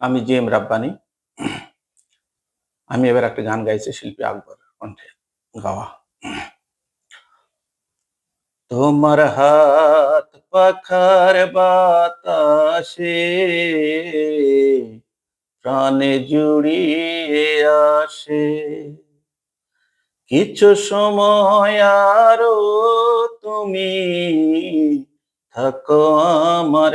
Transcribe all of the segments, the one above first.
আমি G M Rabbani. আমি এবার একটা গান গাইছি, শিল্পী আকবর কণ্ঠে, গাওয়া। তোমার হাত পাখার বাতাসে প্রাণে জুড়িয়ে আসে। কিছু সময় আরও তুমি থাকো আমার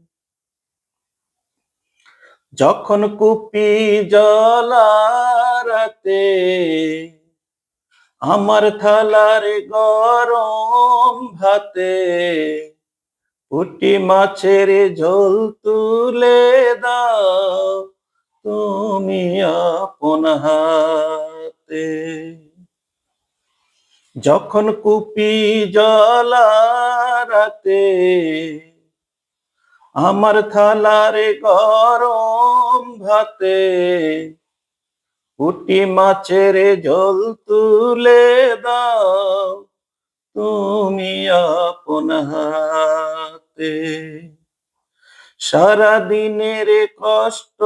যখন কুপি জলারাতে আমার থালার গরম ভাতে পুটি মাছের ঝোল তুলে দাও তুমি আপন হাতে। যখন কুপি জলারাতে আমার থালার গরম ভাতে, পুটি মাছের জল তুলে দাও তুমি আপন হাতে। সারা দিনের কষ্ট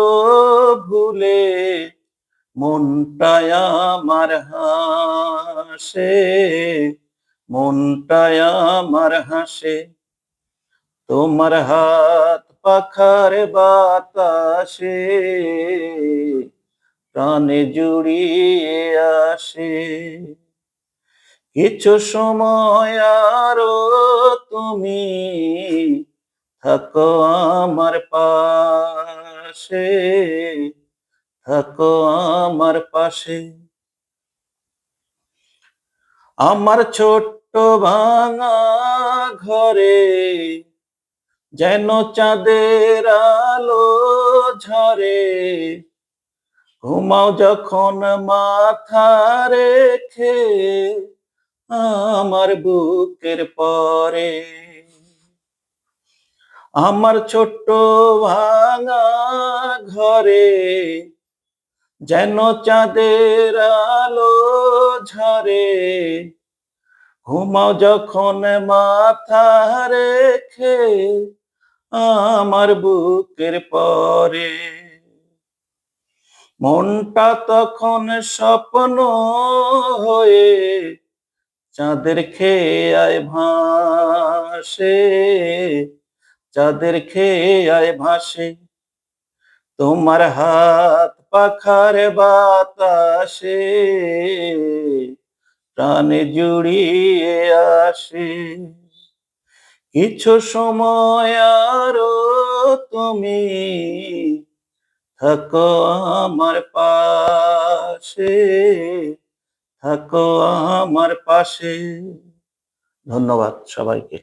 ভুলে মনটায় আমার হাসে মনটায় আমার হাসে। তোমার হাত পাখার বাতাসে, প্রাণে জুড়িয়ে আসে। কিছু সময় আরও তুমি থাকো আমার পাশে, থাকো আমার পাশে। আমার ছোট্ট ভাঙা ঘরে যেন চাঁদের আলো ঝরে। ঘুমাও যখন মাথা রেখে আমার বুকের পরে। আমার ছোট্ট ভাঙা ঘরে যেন চাঁদের আলো ঝরে। ঘুমাও যখন মাথা রেখে আমার বুকের পরে। মনটা তখন স্বপ্ন হয়ে চাঁদের খেয়ে আয় ভাসে, চাঁদের খেয়ে আয় ভাসে। তোমার হাত পাখার বাতাসে প্রাণে জুড়িয়ে আসে। কিছু সময় আরও তুমি থাকো আমার পাশে থাকো আমার পাশে। ধন্যবাদ সবাইকে।